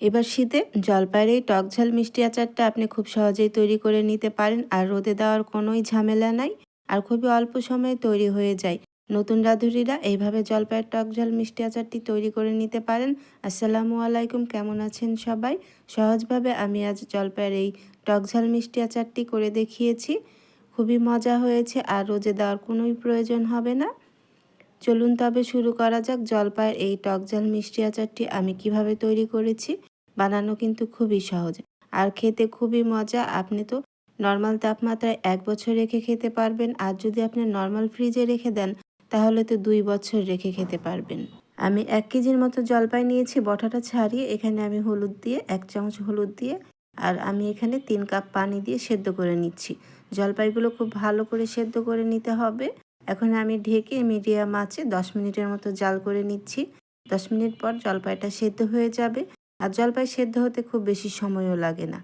এবার শীতে জলপাইয়ের এই টক ঝাল মিষ্টি আচারটা আপনি খুব সহজেই তৈরি করে নিতে পারেন, আর রোদে দেওয়ার কোনোই ঝামেলা নাই, আর খুবই অল্প সময়ে তৈরি হয়ে যায়। নতুন রাঁধুরিরা এইভাবে জলপাইয়ের টক ঝাল মিষ্টি আচারটি তৈরি করে নিতে পারেন। আসসালামু আলাইকুম, কেমন আছেন সবাই? সহজভাবে আমি আজ জলপাইয়ের এই টক ঝাল মিষ্টি আচারটি করে দেখিয়েছি। খুবই মজা হয়েছে, আর রোজে দেওয়ার কোনোই প্রয়োজন হবে না। চলুন তবে শুরু করা যাক। জলপাইয়ের এই টক ঝাল মিষ্টি আচারটি আমি কীভাবে তৈরি করেছি বানানো কিন্তু খুবই সহজ আর খেতে খুবই মজা। আপনি তো নর্মাল তাপমাত্রায় এক বছর রেখে খেতে পারবেন আর যদি আপনি নর্মাল ফ্রিজে রেখে দেন, তাহলে তো দুই বছর রেখে খেতে পারবেন। আমি এক কেজির মতো জলপাই নিয়েছি, বটাটা ছাড়িয়ে এখানে আমি হলুদ দিয়ে, এক চামচ হলুদ দিয়ে আর আমি এখানে তিন কাপ পানি দিয়ে সেদ্ধ করে নিচ্ছি। জলপাইগুলো খুব ভালো করে সেদ্ধ করে নিতে হবে। এখন আমি ঢেকে মিডিয়াম আঁচে দশ মিনিটের মতো জাল করে নিচ্ছি। দশ মিনিট পর জলপাইটা সেদ্ধ হয়ে যাবে। আর জলপাই সেদ্ধ হতে খুব বেশি সময়ও লাগে না।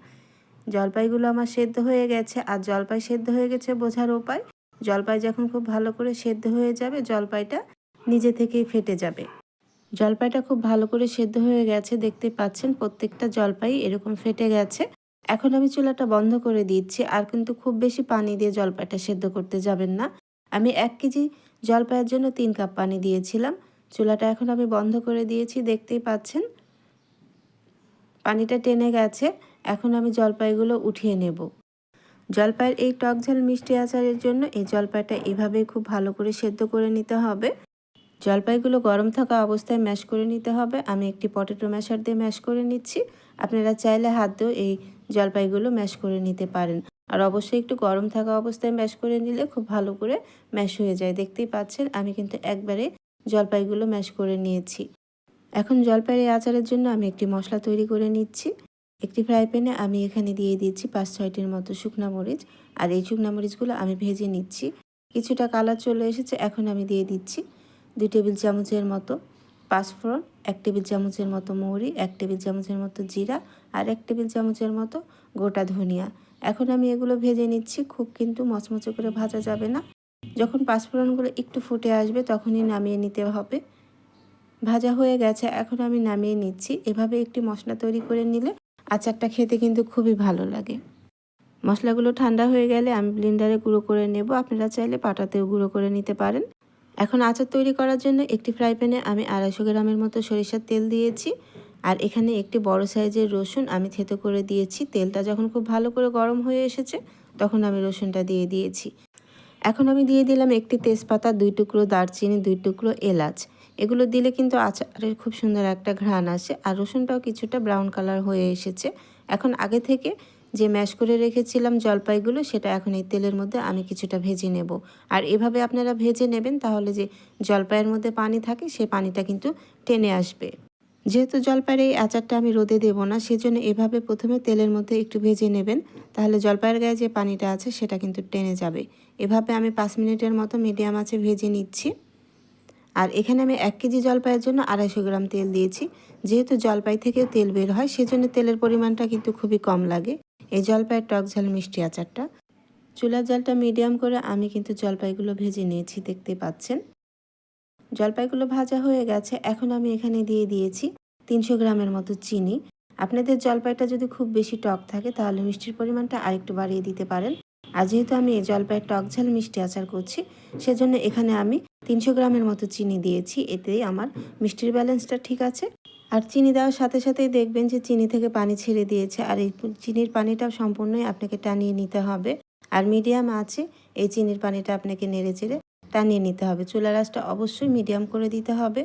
জলপাইগুলো আমার সেদ্ধ হয়ে গেছে। আর জলপাই সেদ্ধ হয়ে গেছে বোঝার উপায়? জলপাই যখন খুব ভালো করে সেদ্ধ হয়ে যাবে, জলপাইটা নিজে থেকেই ফেটে যাবে। জলপাইটা খুব ভালো করে সেদ্ধ হয়ে গেছে। দেখতে পাচ্ছেন প্রত্যেকটা জলপাই এরকম ফেটে গেছে। এখন আমি চুলাটা বন্ধ করে দিচ্ছি। আর কিন্তু খুব বেশি পানি দিয়ে জলপাইটা সেদ্ধ করতে যাবেন না। আমি এক কেজি জলপাইয়ের জন্য তিন কাপ পানি দিয়েছিলাম। চুলাটা এখন আমি বন্ধ করে দিয়েছি, দেখতেই পাচ্ছেন। পানিটা টেনে গেছে, এখন আমি জলপাইগুলো উঠিয়ে নেব। জলপাইয়ের এই টক ঝাল মিষ্টি আচারের জন্য এই জলপাইটা এভাবে খুব ভালো করে সেদ্ধ করে নিতে হবে। জলপাইগুলো গরম থাকা অবস্থায় ম্যাশ করে নিতে হবে। আমি একটি পটেটো ম্যাশার দিয়ে ম্যাশ করে নিচ্ছি। আপনারা চাইলে হাত দিয়েও এই জলপাইগুলো ম্যাশ করে নিতে পারেন। আর অবশ্যই একটু গরম থাকা অবস্থায় ম্যাশ করে নিলে খুব ভালো করে ম্যাশ হয়ে যায়। দেখতেই পাচ্ছেন, আমি কিন্তু একবারে জলপাইগুলো ম্যাশ করে নিয়েছি। এখন জলপাইয়ের আচারের জন্য আমি একটি মশলা তৈরি করে নিচ্ছি। একটি ফ্রাই প্যানে আমি এখানে দিয়ে দিচ্ছি পাঁচ ছয়টির মতো শুকনা মরিচ আর এই শুকনা মরিচগুলো আমি ভেজে নিচ্ছি। কিছুটা কালার চলে এসেছে, এখন আমি দিয়ে দিচ্ছি দুই টেবিল চামচের মতো পাঁচফোড়ন, এক টেবিল চামচের মতো মৌরি, এক টেবিল চামচের মতো জিরা আর এক টেবিল চামচের মতো গোটা ধনিয়া। এখন আমি এগুলো ভেজে নিচ্ছি, খুব কিন্তু মচমচে করে ভাজা যাবে না। যখন পাঁচফোড়নগুলো একটু ফুটে আসবে তখনই নামিয়ে নিতে হবে। ভাজা হয়ে গেছে, এখন আমি নামিয়ে নিচ্ছি। এভাবে একটি মশলা তৈরি করে নিলে আচারটা খেতে কিন্তু খুবই ভালো লাগে। মশলাগুলো ঠান্ডা হয়ে গেলে আমি ব্লিন্ডারে গুঁড়ো করে নেব। আপনারা চাইলে পাটাতেও গুঁড়ো করে নিতে পারেন। এখন আচার তৈরি করার জন্য একটি ফ্রাই প্যানে আমি আড়াইশো গ্রামের মতো সরিষার তেল দিয়েছি। আর এখানে একটি বড় সাইজের রসুন আমি থেতো করে দিয়েছি। তেলটা যখন খুব ভালো করে গরম হয়ে এসেছে, তখন আমি রসুনটা দিয়ে দিয়েছি। এখন আমি দিয়ে দিলাম একটি তেজপাতা, দুই টুকরো দারচিনি, দুই টুকরো এলাচ। এগুলো দিলে কিন্তু আচারের খুব সুন্দর একটা ঘ্রাণ আসে আর রসুনটাও কিছুটা ব্রাউন কালার হয়ে এসেছে। এখন আগে থেকে যে ম্যাশ করে রেখেছিলাম জলপাইগুলো, সেটা এখন এই তেলের মধ্যে আমি কিছুটা ভেজে নেব। আর এভাবে আপনারা ভেজে নেবেন, তাহলে যে জলপাইয়ের মধ্যে পানি থাকে, সে পানিটা কিন্তু টেনে আসবে। যেহেতু জলপাইয়ের এই আচারটা আমি রোদে দেব না, সেজন্য এভাবে প্রথমে তেলের মধ্যে একটু ভেজে নেবেন। তাহলে জলপাইয়ের গায়ে যে পানিটা আছে, সেটা কিন্তু টেনে যাবে। এভাবে আমি পাঁচ মিনিটের মতো মিডিয়াম আছে ভেজে নিচ্ছি। আর এখানে আমি এক কেজি জলপাইয়ের জন্য আড়াইশো গ্রাম তেল দিয়েছি। যেহেতু জলপাই থেকেও তেল বের হয়, সেজন্য তেলের পরিমাণটা কিন্তু খুবই কম লাগে। এই জলপাইয়ের টক ঝাল মিষ্টি আচারটা। চুলার জালটা মিডিয়াম করে আমি কিন্তু জলপাইগুলো ভেজে নিয়েছি, দেখতে পাচ্ছেন। জলপাইগুলো ভাজা হয়ে গেছে, এখন আমি এখানে দিয়ে দিয়েছি তিনশো গ্রামের মতো চিনি। আপনাদের জলপাইটা যদি খুব বেশি টক থাকে, তাহলে মিষ্টির পরিমাণটা আরেকটু বাড়িয়ে দিতে পারেন। আর যেহেতু আমি এই জলপাইয়ের টক ঝাল মিষ্টি আচার করছি, সেজন্য এখানে আমি তিনশো গ্রামের মতো চিনি দিয়েছি, এতেই আমার মিষ্টির ব্যালেন্সটা ঠিক আছে। আর চিনি দেওয়ার সাথে সাথেই দেখবেন যে চিনি থেকে পানি ছেড়ে দিয়েছে, আর এই চিনির পানিটা সম্পূর্ণই আপনাকে টানিয়ে নিতে হবে। আর মিডিয়াম আছে, এই চিনির পানিটা আপনাকে নেড়ে চেড়ে টানিয়ে নিতে হবে। চুলা রাসটা অবশ্যই মিডিয়াম করে দিতে হবে।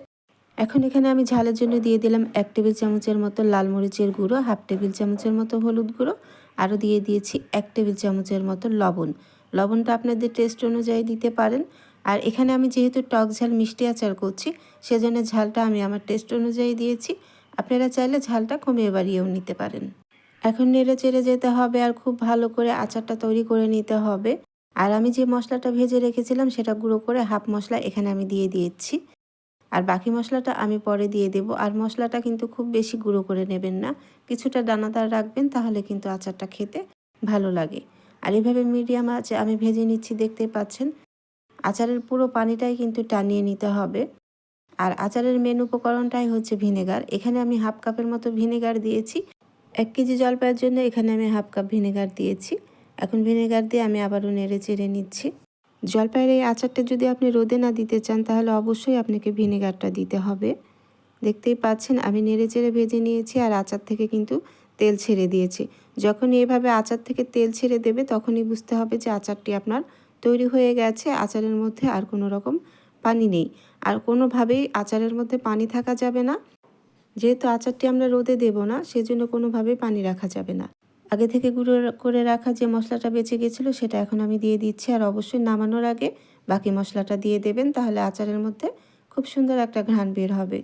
এখন এখানে আমি ঝালের জন্য দিয়ে দিলাম এক টেবিল চামচের মতো লাল মরিচের গুঁড়ো, হাফ টেবিল চামচের মতো হলুদ গুঁড়ো, আরও দিয়ে দিয়েছি এক টেবিল চামচের মতো লবণ। লবণটা আপনাদের টেস্ট অনুযায়ী দিতে পারেন। আর এখানে আমি যেহেতু টক ঝাল মিষ্টি আচার করছি, সেজন্য ঝালটা আমি আমার টেস্ট অনুযায়ী দিয়েছি। আপনারা চাইলে ঝালটা কমিয়ে বাড়িয়েও নিতে পারেন। এখন নেড়ে চেড়ে যেতে হবে আর খুব ভালো করে আচারটা তৈরি করে নিতে হবে। আর আমি যে মশলাটা ভেজে রেখেছিলাম, সেটা গুঁড়ো করে হাফ মশলা এখানে আমি দিয়ে দিয়েছি। আর বাকি মশলাটা আমি পরে দিয়ে দেব। আর মশলাটা কিন্তু খুব বেশি গুঁড়ো করে নেবেন না। কিছুটা দানাদার রাখবেন, তাহলে কিন্তু আচারটা খেতে ভালো লাগে। আর এভাবে মিডিয়াম আছে আমি ভেজে নিচ্ছি, দেখতে পাচ্ছেন? আচারের পুরো পানিটাই কিন্তু টানিয়ে নিতে হবে। আর আচারের মেন উপকরণটাই হচ্ছে ভিনেগার। এখানে আমি হাফ কাপের মতো ভিনেগার দিয়েছি। এক কেজি জলপাইয়ের জন্য এখানে আমি হাফ কাপ ভিনেগার দিয়েছি। এখন ভিনেগার দিয়ে আমি আবারও নেড়ে চেড়ে নিচ্ছি। জলপাইয়ের এই আচারটা যদি আপনি রোদে না দিতে চান, তাহলে অবশ্যই আপনাকে ভিনেগারটা দিতে হবে। দেখতেই পাচ্ছেন, আমি নেড়ে চেড়ে ভেজে নিয়েছি আর আচার থেকে কিন্তু তেল ছেড়ে দিয়েছি। যখন এভাবে আচার থেকে তেল ছেড়ে দেবে, তখনই বুঝতে হবে যে আচারটি আপনার তৈরি হয়ে গেছে, আচারের মধ্যে আর কোনো রকম পানি নেই। আর কোনোভাবেই আচারের মধ্যে পানি থাকা যাবে না। যেহেতু আচারটি আমরা রোদে দেব না, সেজন্য কোনোভাবেই পানি রাখা যাবে না। আগে থেকে গুঁড়ো করে রাখা যে মশলাটা বেঁচে গেছিল সেটা এখন আমি দিয়ে দিচ্ছি আর অবশ্যই নামানোর আগে বাকি মশলাটা দিয়ে দেবেন তাহলে আচারের মধ্যে খুব সুন্দর একটা ঘ্রাণ বের হবে।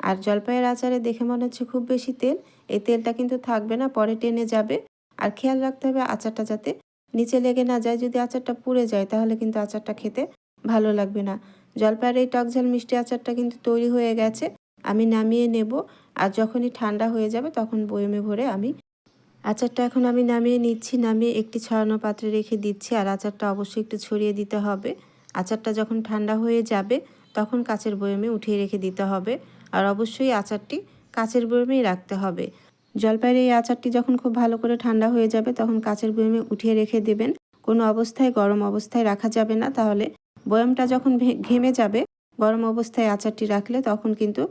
আর জলপাইয়ের আচারে দেখে মনে হচ্ছে খুব বেশি তেল, এই তেলটা কিন্তু থাকবে না, পরে টেনে যাবে। আর খেয়াল রাখতে হবে আচারটা যাতে নিচে লেগে না যায়, যদি আচারটা পুড়ে যায় তাহলে কিন্তু আচারটা খেতে ভালো লাগবে না। জলপাইয়ের এই টকঝাল মিষ্টি আচারটা কিন্তু তৈরি হয়ে গেছে, আমি নামিয়ে নেব। আর যখনই ঠান্ডা হয়ে যাবে তখন বয়মে ভরে আমি আচারটা এখন আমি নামিয়ে নিচ্ছি, নামিয়ে একটি ছড়ানো পাত্রে রেখে দিচ্ছি আর আচারটা অবশ্যই একটু ছড়িয়ে দিতে হবে। আচারটা যখন ঠান্ডা হয়ে যাবে, তখন কাচের বয়মে উঠিয়ে রেখে দিতে হবে আর অবশ্যই আচারটি কাচের বয়মেই রাখতে হবে। জলপাইয়ের এই আচারটি যখন খুব ভালো করে ঠান্ডা হয়ে যাবে, তখন কাচের বয়মে উঠিয়ে রেখে দেবেন। কোনো অবস্থায়, গরম অবস্থায় রাখা যাবে না, তাহলে বয়মটা যখন ঘেমে যাবে, গরম অবস্থায় আচারটি রাখলে তখন কিন্তু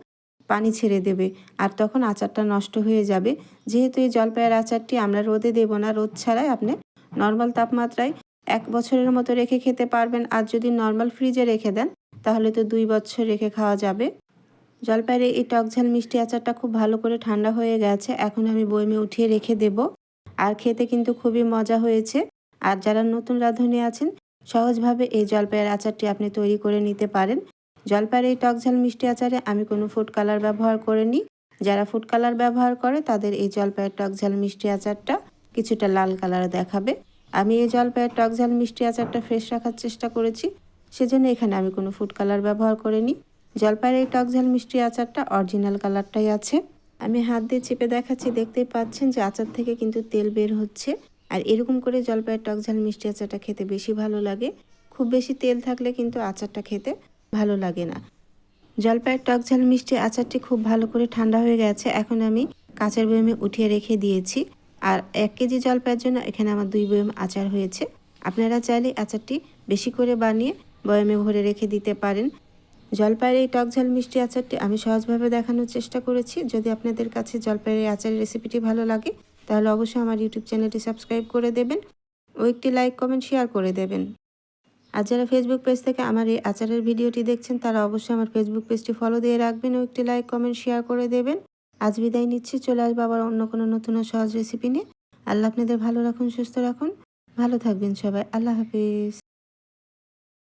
পানি ছেড়ে দেবে। আর তখন আচারটা নষ্ট হয়ে যাবে। যেহেতু এই জলপাইয়ের আচারটি আমরা রোদে দেব না, রোদ ছাড়াই আপনি নর্মাল তাপমাত্রায় এক বছরের মতো রেখে খেতে পারবেন। আর যদি নর্মাল ফ্রিজে রেখে দেন, তাহলে তো দুই বছর রেখে খাওয়া যাবে। জলপাইয়ের এই টকঝাল মিষ্টি আচারটা খুব ভালো করে ঠান্ডা হয়ে গেছে। এখন আমি বইমে উঠিয়ে রেখে দেব। আর খেতে কিন্তু খুবই মজা হয়েছে। আর যারা নতুন রাঁধুনি আছেন, সহজভাবে এই জলপাইয়ের আচারটি আপনি তৈরি করে নিতে পারেন। জলপাইয়ের এই টকঝাল মিষ্টি আচারে আমি কোনো ফুড কালার ব্যবহার করিনি। যারা ফুড কালার ব্যবহার করে, তাদের এই জলপাইয়ের টকঝাল মিষ্টি আচারটা কিছুটা লাল কালার দেখাবে। আমি এই জলপাইয়ের টকঝাল মিষ্টি আচারটা ফ্রেশ রাখার চেষ্টা করেছি, সেজন্য এখানে আমি কোনো ফুড কালার ব্যবহার করিনি। জলপাইয়ের এই টকঝাল মিষ্টি আচারটা অরিজিনাল কালারটাই আছে। আমি হাত দিয়ে চেপে দেখাচ্ছি, দেখতেই পাচ্ছেন যে আচার থেকে কিন্তু তেল বের হচ্ছে। আর এরকম করে জলপাইয়ের টকঝাল মিষ্টি আচারটা খেতে বেশি ভালো লাগে। খুব বেশি তেল থাকলে কিন্তু আচারটা খেতে ভালো লাগে না। জলপাইয়ের টকঝাল মিষ্টি আচারটি খুব ভালো করে ঠান্ডা হয়ে গেছে, এখন আমি কাঁচের বয়মে উঠিয়ে রেখে দিয়েছি। আর এক কেজি জলপাইয়ের জন্য এখানে আমার দুই বয়ম আচার হয়েছে। আপনারা চাইলে আচারটি বেশি করে বানিয়ে বয়মে ভরে রেখে দিতে পারেন। জলপাইয়ের এই টকঝাল মিষ্টি আচারটি আমি সহজভাবে দেখানোর চেষ্টা করেছি। যদি আপনাদের কাছে জলপাইয়ের আচারের রেসিপিটি ভালো লাগে, তাহলে অবশ্যই আমার ইউটিউব চ্যানেলটি সাবস্ক্রাইব করে দেবেন। ও একটি লাইক, কমেন্ট, শেয়ার করে দেবেন। আর যারা ফেসবুক পেজ থেকে আমার এই আচারের ভিডিওটি দেখছেন, তারা অবশ্যই আমার ফেসবুক পেজটি ফলো দিয়ে রাখবেন ও একটি লাইক কমেন্ট শেয়ার করে দেবেন। আজ বিদায় নিচ্ছি, চলে আসব আবার অন্য কোনো নতুন সহজ রেসিপি নিয়ে। আল্লাহ আপনাদের ভালো রাখুন, সুস্থ রাখুন। ভালো থাকবেন সবাই। আল্লাহ হাফিজ।